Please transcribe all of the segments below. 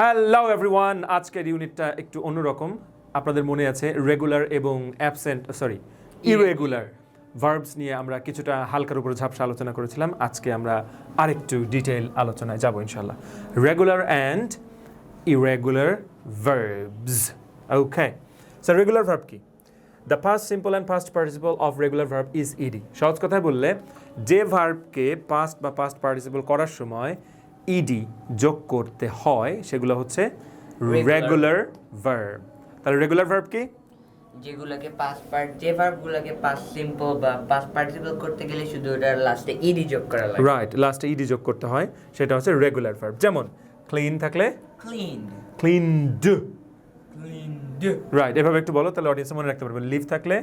Hello everyone আজকের ইউনিটটা একটু অন্যরকম। আপনাদের মনে আছে রেগুলার এবং অ্যাবসেন্ট সরি ইরেগুলার ভার্বস নিয়ে আমরা কিছুটা হালকার উপর ঝাপসা আলোচনা করেছিলাম। আজকে আমরা আরেকটু ডিটেইল আলোচনায় যাব ইনশাল্লাহ regular and irregular verbs okay sir regular verb কি? The past simple and past participle of regular verb is E D সহজ কথায় বললে যে ভার্বকে পাস্ট বা পাস্ট পার্টিসিপল করার সময় ইডি যোগ করতে হয় সেগুলো হচ্ছে রেগুলার ভার্ব তাহলে রেগুলার ভার্ব কি? যেগুলোকে পাস পার্ট যে ভার্বগুলোকে পাস সিম্পল বা পাস পার্টিসিপল করতে গেলে শুধু ওটার লাস্টে ইডি যোগ করা লাগে। রাইট লাস্টে ইডি যোগ করতে হয় সেটা হচ্ছে রেগুলার ভার্ব যেমন ক্লিন থাকলে? ক্লিন ক্লিনড ক্লিনড রাইট এভাবে একটু বলো তাহলে অডিয়েন্স মনে রাখতে পারবে। লিভ থাকলে?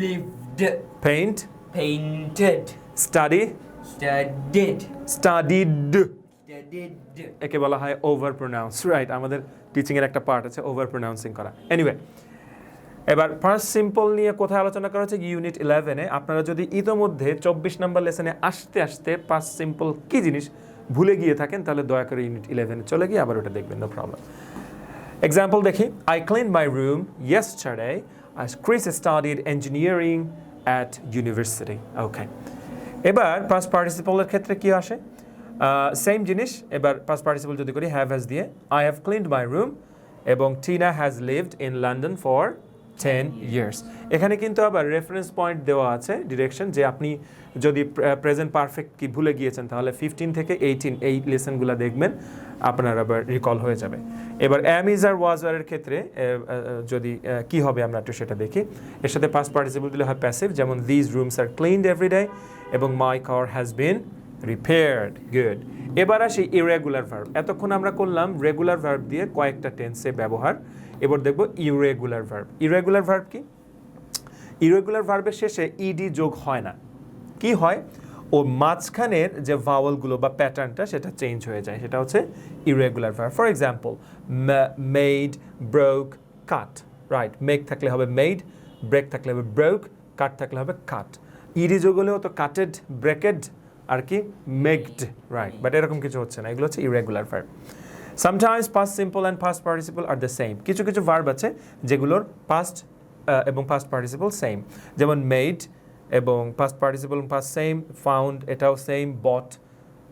Lived paint painted study studied studied একে বলা হয় ওভার প্রোনাউন্স রাইট আমাদের টিচিংয়ের একটা পার্ট আছে ওভার প্রোনাউন্সিং করা। এনিওয়ে এবার ফার্স্ট সিম্পল নিয়ে কোথায় আলোচনা করা হচ্ছে? ইউনিট ইলেভেনে আপনারা যদি ইতোমধ্যে চব্বিশ নম্বর লেসনে আসতে আসতে ফার্স্ট সিম্পল কী জিনিস ভুলে গিয়ে থাকেন, তাহলে দয়া করে ইউনিট ইলেভেনে চলে গিয়ে আবার ওটা দেখবেন নো প্রবলেম এক্সাম্পল দেখি। I clean my room yes yesterday আজ Chris studied engineering at university okay এবার ফার্স্ট পার্টিসিপলের ক্ষেত্রে কি আসে? সেম জিনিস এবার পাস্ট পার্টিসিপল যদি করি হ্যাভ হ্যাজ দিয়ে I have cleaned my room এবং Tina has lived in London for ten years এখানে কিন্তু আবার রেফারেন্স পয়েন্ট দেওয়া আছে ডিরেকশন যে আপনি যদি প্রেজেন্ট পারফেক্ট কি ভুলে গিয়েছেন তাহলে ফিফটিন থেকে এইটিন এই লেসনগুলো দেখবেন আপনার আবার রিকল হয়ে যাবে। এবার অ্যামিজ আর ওয়াজারের ক্ষেত্রে যদি কি হবে আমরা একটু সেটা দেখি। এর সাথে পাস পার্টিসিপল দিলে হয় প্যাসিভ যেমন these rooms are cleaned every day এবং my car has been repaired good এবার আসি ইরেগুলার ভার্ব এতক্ষণ আমরা করলাম রেগুলার ভার্ব দিয়ে কয়েকটা টেন্সে ব্যবহার। এবার দেখব ইরেগুলার ভার্ব ইরেগুলার ভার্ব কি? ইরেগুলার ভার্বের শেষে ইডি যোগ হয় না। কি হয়? ও মাঝখানের যে ভাওয়ালগুলো বা প্যাটার্নটা সেটা চেঞ্জ হয়ে যায়। সেটা হচ্ছে irregular verb for example made broke cut right make থাকলে হবে মেড ব্রেক থাকলে হবে ব্রোক কাট থাকলে হবে কাট ইডি যোগ হলেও তো কাটেড ব্রেকেড আর কি মেকড রাইট বাট এরকম কিছু হচ্ছে না, এগুলো হচ্ছে irregular verb sometimes past simple and past participle are the same কিছু কিছু ভার্ব আছে যেগুলোর পাস্ট এবং পাস্ট পার্টিসিপল সেম যেমন মেড এবং past participle past same found এটাও সেম বট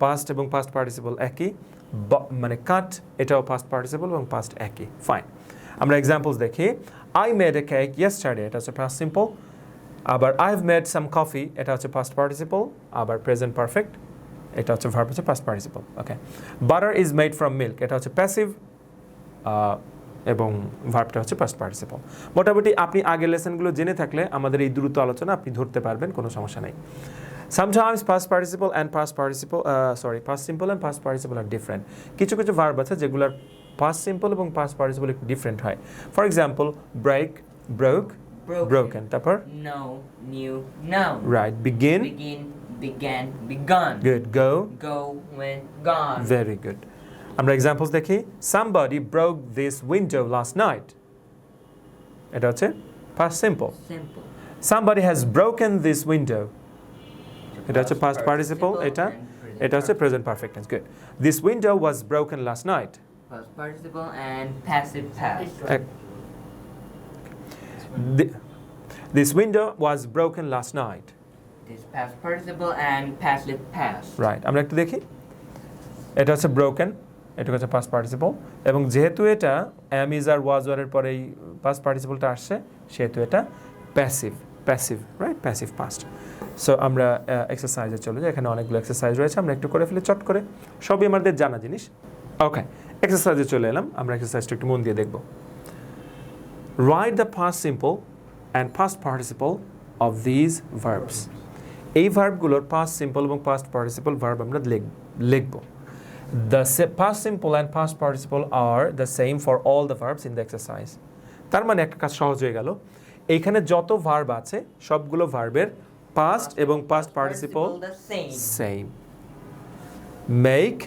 পাস্ট এবং পাস্ট পার্টিসিপল একই মানে কাট এটাও পাস্ট পার্টিসিপল এবং পাস্ট একই ফাইন আমরা এক্সাম্পলস দেখি। I made a cake yesterday এটা হচ্ছে পাস্ট সিম্পল আবার I have made some coffee এটা হচ্ছে ফার্স্ট পার্টিসিপল আবার প্রেজেন্ট পারফেক্ট এটা হচ্ছে ভার্ব হচ্ছে past participle okay butter is made from milk এটা হচ্ছে প্যাসিভ এবং ভার্বটা হচ্ছে পাস্ট পার্টিসিপল মোটামুটি আপনি আগের লেসনগুলো জেনে থাকলে আমাদের এই দ্রুত আলোচনা আপনি ধরতে পারবেন, কোনো সমস্যা নেই। Sometimes past participle and past participle sorry past simple and past participle are different কিছু কিছু ভার্ব আছে যেগুলোর পাস্ট সিম্পল এবং পাস্ট পার্টিসিপল একটু ডিফারেন্ট হয়। For example break broke Broken. Broken তারপর No, new, noun. Right begin Begin, began, begun. Good go Go, went, gone. Very good আমরা examples দেখি somebody broke this window last night এটা হচ্ছে past simple Simple. Somebody has broken this window এটা হচ্ছে past participle এটা and present এটা হচ্ছে present perfect tense good this window was broken last night Past participle and passive past. this window was broken last night This past participle and passive past. Right আমরা একটু দেখি। এটা হচ্ছে broken এটা হচ্ছে past participle এবং যেহেতু এটা অ্যামিজ আর ওয়াজ ওয়ারের পরে এই পাস্ট পার্টিসিপলটা আসছে সেহেতু এটা passive passive right passive past so আমরা এক্সারসাইজে চলে যাই। এখানে অনেকগুলো এক্সারসাইজ রয়েছে আমরা একটু করে ফেলি চট করে। সবই আমাদের জানা জিনিস। ওকে এক্সারসাইজে চলে এলাম আমরা এক্সারসাইজটা একটু মন দিয়ে দেখব। Right the past simple and past participle of these verbs এই ভার্বগুলোর পাস্ট সিম্পল এবং পাস্ট পার্টিসিপল ভার্ব আমরা লিখ- লিখব। The past simple and past participle are the same for all the verbs in the exercise তার মানে একটা কাজ সহজ হয়ে গেল। এইখানে যত ভার্ব আছে সবগুলো ভার্বের পাস্ট এবং participle the same. Same make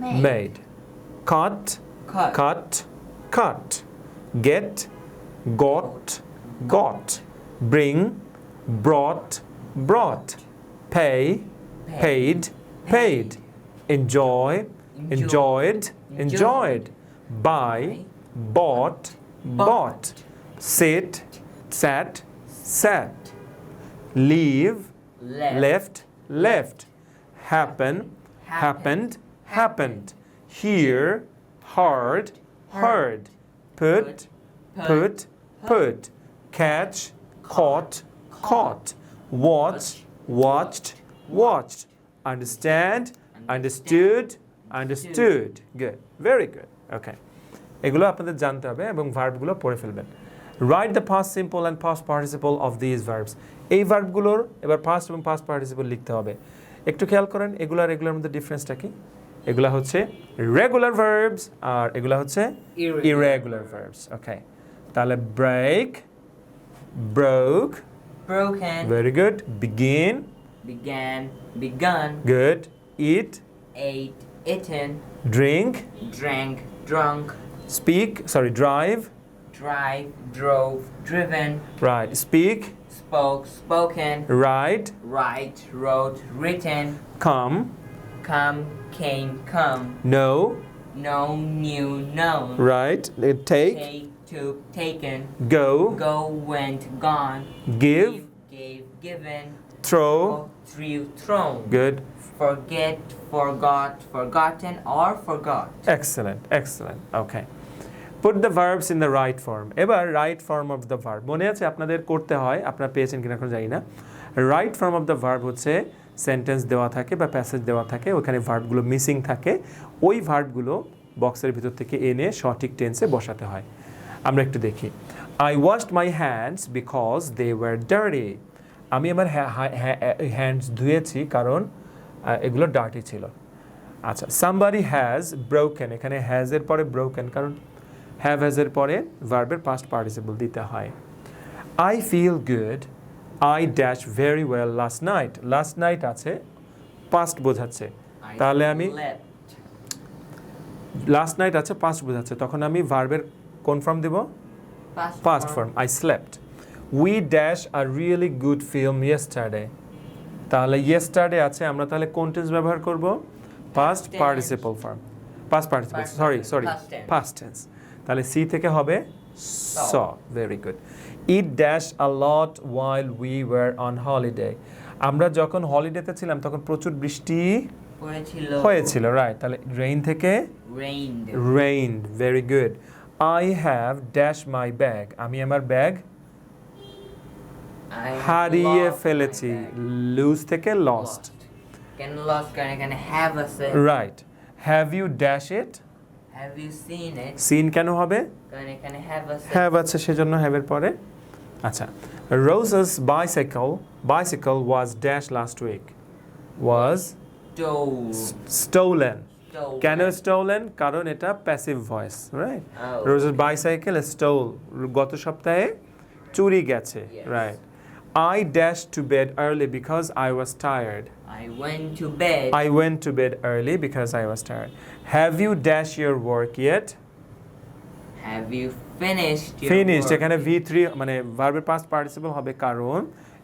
Make. Made cut Cut. cut, cut, get, got, got, bring, brought, brought, pay, paid, paid, enjoy, enjoyed, enjoyed, buy bought bought. Sit sat sat. Leave Left. left happen happened happened. Hear heard heard. Put put put catch caught caught watch watched watched understand understood understood. Good. Very good. Okay. এগুলো আপনাদের জানতে হবে এবং ভার্বগুলো পড়ে ফেলবেন। Right the first simple and first participle of this verbs এই ভার্বগুলোর এবার ফার্স্ট এবং ফার্স্ট পার্টিসিপল লিখতে হবে। একটু খেয়াল করেন এগুলো আর এগুলোর মধ্যে ডিফারেন্সটা কি? এগুলা হচ্ছে রেগুলার ভার্বস আর এগুলা হচ্ছে ইরেগুলার ভার্বস ওকে তাহলে break broke Broken. very good begin Began. Begun. good eat Ate. Eaten. drink Drank. Drunk. speak sorry drive Drive. Drove. Driven. right speak Spoke. Spoken. write Write. Wrote. Written. come Come. Came. Come. know Know. Knew. Known. right take Take. Took. Taken. go Go. Went. Gone. give Give Gave. Given. throw Threw. Thrown. good Forget. Forgot. Forgotten. Or forgot. excellent excellent okay put the verbs in the right form এবার right form of the verb মনে আছে আপনাদের করতে হয় আপনারা পেয়েছেন কিনা এখন জানি না right form of the verb হচ্ছে সেন্টেন্স দেওয়া থাকে বা প্যাসেজ দেওয়া থাকে ওখানে ভার্বগুলো মিসিং থাকে ওই ভার্বগুলো বক্সের ভিতর থেকে এনে সঠিক টেন্সে বসাতে হয় আমরা একটু দেখি। I washed my hands because they were dirty আমি আমার হ্যান্ডস ধুয়েছি কারণ এগুলো ডার্টি ছিল। আচ্ছা সামবারি হ্যাজ ব্রোকেন এখানে হ্যাজের পরে ব্রোকেন কারণ হ্যাভ হ্যাজের পরে ভার্বের পাস্ট পার্টিসিপল দিতে হয়। I feel good I dash very well last night last night আছে পাস্ট বোঝাচ্ছে। তাহলে আমি লাস্ট নাইট আছে পাস্ট বোঝাচ্ছে। তখন আমি ভার্বের কোন ফর্ম দিব? First form I slept we dash a really good film yesterday তাহলে ইয়েস্টারডে আছে আমরা তাহলে কোন টেন্স ব্যবহার করব? First participle form first participle sorry sorry first tense তাহলে সি থেকে হবে saw very good eat dash a lot while we were on holiday আমরা যখন হলিডেতে ছিলাম তখন প্রচুর বৃষ্টি হয়েছিল রাইট তাহলে রেইন থেকে rain rain very good i have dash my bag. আমি আমার ব্যাগ হারিয়ে ফেলেছি. লুজ থেকে লস্ট কেন lost কারণ এখানে have আছে right have you dash it have you seen it? Seen কেন হবে? কারণ এখানে have আছে হ্যাভ আছে সেজন্য হ্যাভের পরে? আচ্ছা Rose's bicycle bicycle was dash last week was stole stolen stole কেন স্টোলেন কারণ এটা passive voice right Rose's bicycle stole গত সপ্তাহে চুরি গেছে. Right I dash to bed early because I was tired I went to bed. I went to bed early because I was tired. Have you dashed your work yet? have you finished your Finished? এখানে V three মানে ভার্বের past participle হবে কারণ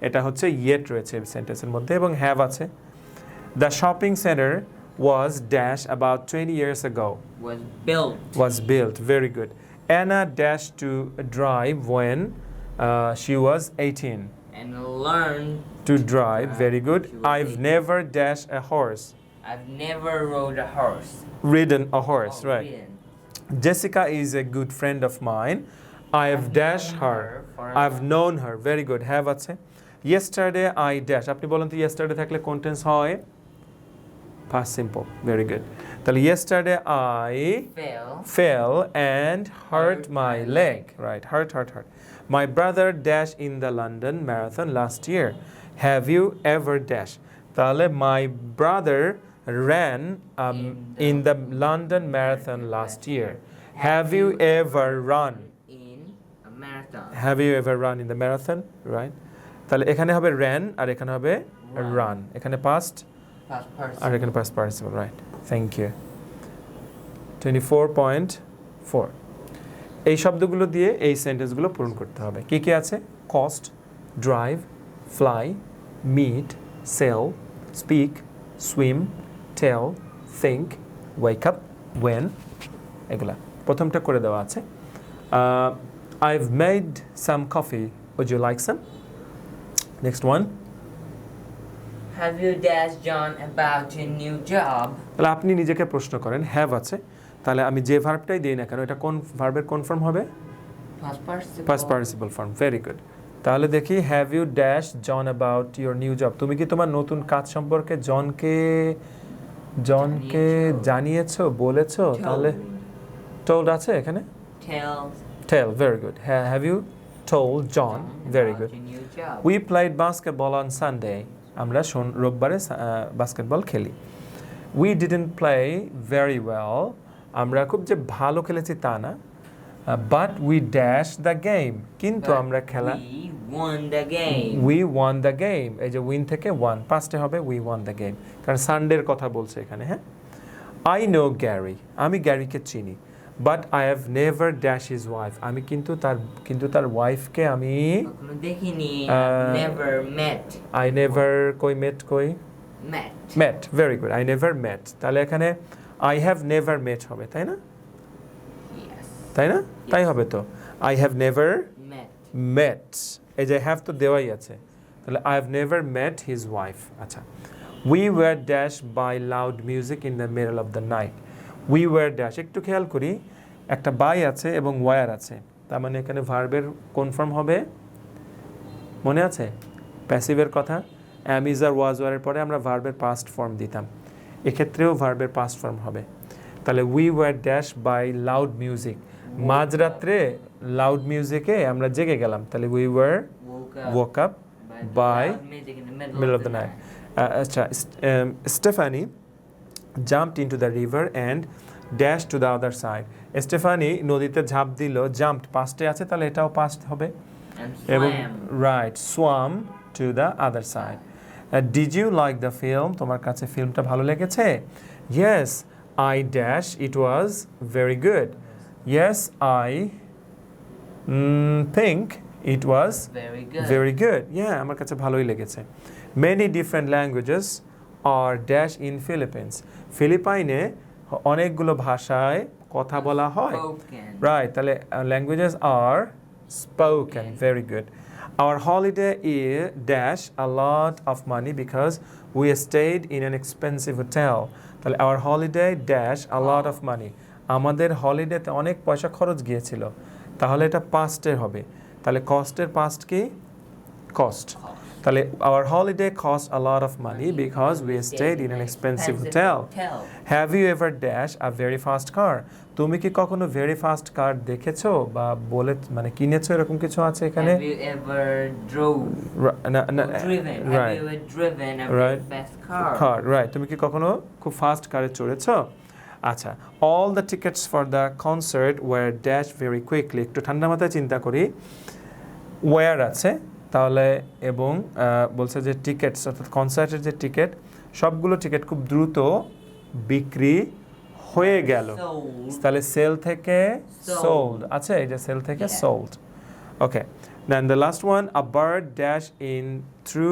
এটা হচ্ছে yet রয়েছে সেন্টেন্সের মধ্যে এবং হ্যাভ আছে। The shopping centre Was dash about twenty years ago was built was built very good Anna dashed to drive when uh, she was 18 and learned to drive very good She was I've 18. never dashed a horse I've never rode a horse ridden a horse or right ridden. Jessica is a good friend of mine. I have I've dashed known her. her for a I've known her. Very good. Have আছে yesterday I dash আপনি বলেন তো yesterday থাকলে কোন্টেন্স হয় past simple very good তাহলে yesterday I fell fell and hurt my leg right hurt hurt hurt my brother dashed in the London marathon last year have you ever dashed তাহলে my brother ran um, in the London marathon last year have you ever run in a marathon have you ever run in the marathon right তাহলে এখানে হবে ran আর এখানে হবে Run. run এখানে past এখানে past participle. Right. Thank you. 24.4 এই শব্দগুলো দিয়ে এই সেন্টেন্সগুলো পূরণ করতে হবে। কি কি আছে? Cost drive fly meet sell speak swim tell think wake up win এগুলা। প্রথমটা করে দেওয়া আছে। I've made some coffee would you like some next one Have you asked John about your new job? তাহলে আপনি নিজেকে প্রশ্ন করেন হ্যাভ আছে। তাহলে আমি যে ভার্বটাই দিই না কেন এটা কোন ভার্বের কোন ফর্ম হবে? Past participle. First participle form very good তাহলে দেখি have you dash John about your new job তুমি কি তোমার নতুন কাজ সম্পর্কে জনকে জনকে জানিয়েছো? বলেছ? তাহলে টোল্ড আছে এখানে? Tell. Tell very good have you told John very good. We played basketball on Sunday আমরা শোন- রোববারে বাস্কেটবল খেলি। We didn't play very well আমরা খুব যে ভালো খেলেছি তা না but we dash the game কিন্তু আমরা খেলা উই ওয়ান দ্য গেম এই যে উইন থেকে ওয়ান পাঁচটে হবে উই ওয়ান দ্য গেম কারণ সানডের কথা বলছে এখানে হ্যাঁ? আই নো গ্যারি আমি গ্যারিকে চিনি। But I have never dash is wife আমি কিন্তু তার কিন্তু তার ওয়াইফকে আমি দেখিনি never met. আই নেভার কই মেট কই? Met. Met very good I never met তাহলে এখানে আই হ্যাভ নেভার মেট হবে তাই না? তাই না? তাই হবে তো। I have never met. Met এই যে হ্যাভ তো দেওয়াই আছে। তাহলে I have never met his wife আচ্ছা। We were dash by loud music in the middle of the night we were dash একটু খেয়াল করি একটা বাই আছে এবং ওয়ার আছে। তার মানে এখানে ভার্বের কোন ফর্ম হবে। মনে আছে? প্যাসিভের কথা। অ্যামিজার ওয়াজ ওয়ারের পরে আমরা ভার্বের পাস্ট ফর্ম দিতাম। এক্ষেত্রেও ভার্বের পাস্ট ফর্ম হবে। তাহলে we were dash by loud music মাঝরাত্রে loud মিউজিকে আমরা জেগে গেলাম। তাহলে we were the middle, middle of the night. Uh, আচ্ছা Stephanie jumped into the river and dash to the other side Stephanie নদীতে ঝাঁপ দিল জাম্পড পাস্টে আছে তাহলে এটাও পাস্ট হবে। এবং right swam to the other side did you like the film তোমার কাছে ফিল্মটা ভালো লেগেছে? Yes I dash it was very good yes I think it was very very good yeah আমার কাছে ভালোই লেগেছে। Many different languages are dash in Philippines ফিলিপাইনে অনেকগুলো ভাষায় কথা বলা হয়। রাইট তাহলে languages are spoken very good our holiday E dash a lot of money because we stayed in an expensive hotel তাহলে our holiday dash a lot of money আমাদের হলিডেতে অনেক পয়সা খরচ গিয়েছিল। তাহলে এটা পাস্টের হবে। তাহলে কস্টের পাস্ট কি? কস্ট তাহলে our holiday cost a lot of money because we stayed in an expensive hotel have you ever dash a very fast car তুমি কি কখনো ভেরি ফাস্ট কার দেখেছ বা বলে মানে কিনেছো এরকম কিছু আছে এখানে? কার রাইট তুমি কি কখনো খুব ফাস্ট কারে চড়েছো? আচ্ছা all the tickets for the concert were dash very quickly একটু ঠান্ডা মাথায় চিন্তা করি। ওয়ার আছে? তাহলে এবং বলছে যে টিকিটস অর্থাৎ কনসার্টের যে টিকিট সবগুলো টিকিট খুব দ্রুত বিক্রি হয়ে গেল। তাহলে সেল থেকে সোল্ড আছে? এই যে সেল থেকে. Sold okay then the last one a bird dash in through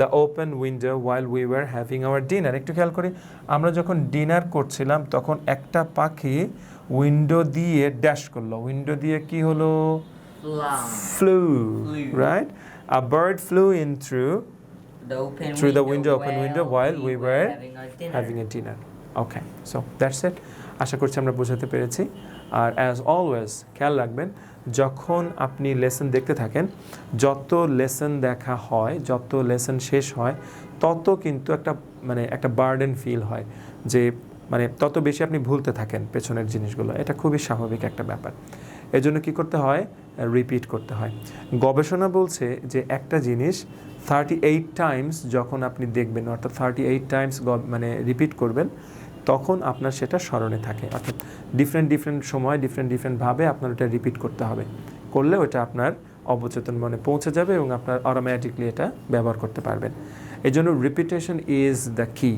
the open window while we were having our dinner একটু খেয়াল করি আমরা যখন ডিনার করছিলাম তখন একটা পাখি উইন্ডো দিয়ে ড্যাশ করল। উইন্ডো দিয়ে কি হলো? Flew right a bird flew in through The open Through the window, open window, while we were having our dinner. Okay so that's it আশা করছি আমরা বোঝাতে পেরেছি। আর অ্যাজ অলওয়েজ খেয়াল রাখবেন যখন আপনি লেসন দেখতে থাকেন যত লেসন দেখা হয় যত লেসন শেষ হয় তত কিন্তু একটা মানে একটা বার্ডেন ফিল হয় যে মানে তত বেশি আপনি ভুলতে থাকেন পেছনের জিনিসগুলো। এটা খুবই স্বাভাবিক একটা ব্যাপার। এজন্য কি করতে হয়? রিপিট করতে হয়। গবেষণা বলছে যে একটা জিনিস থার্টি এইট টাইমস যখন আপনি দেখবেন, অর্থাৎ থার্টি এইট টাইমস মানে রিপিট করবেন, তখন আপনার সেটা স্মরণে থাকে। অর্থাৎ ডিফারেন্ট ডিফারেন্ট সময় ডিফারেন্ট ডিফারেন্টভাবে আপনার ওটা রিপিট করতে হবে। করলে ওটা আপনার অবচেতন মনে পৌঁছে যাবে এবং আপনার অটোমেটিকলি এটা ব্যবহার করতে পারবেন। এই জন্য রিপিটেশন ইজ দ্য কি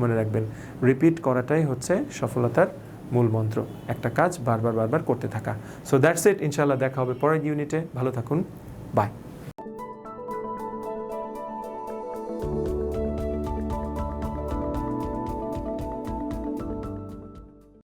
মনে রাখবেন। রিপিট করাটাই হচ্ছে সফলতার মূল মন্ত্র। একটা কাজ বারবার বারবার করতে থাকা। সো দ্যাটস ইট ইনশাল্লাহ দেখা হবে পরের ইউনিটে ভালো থাকুন। বাই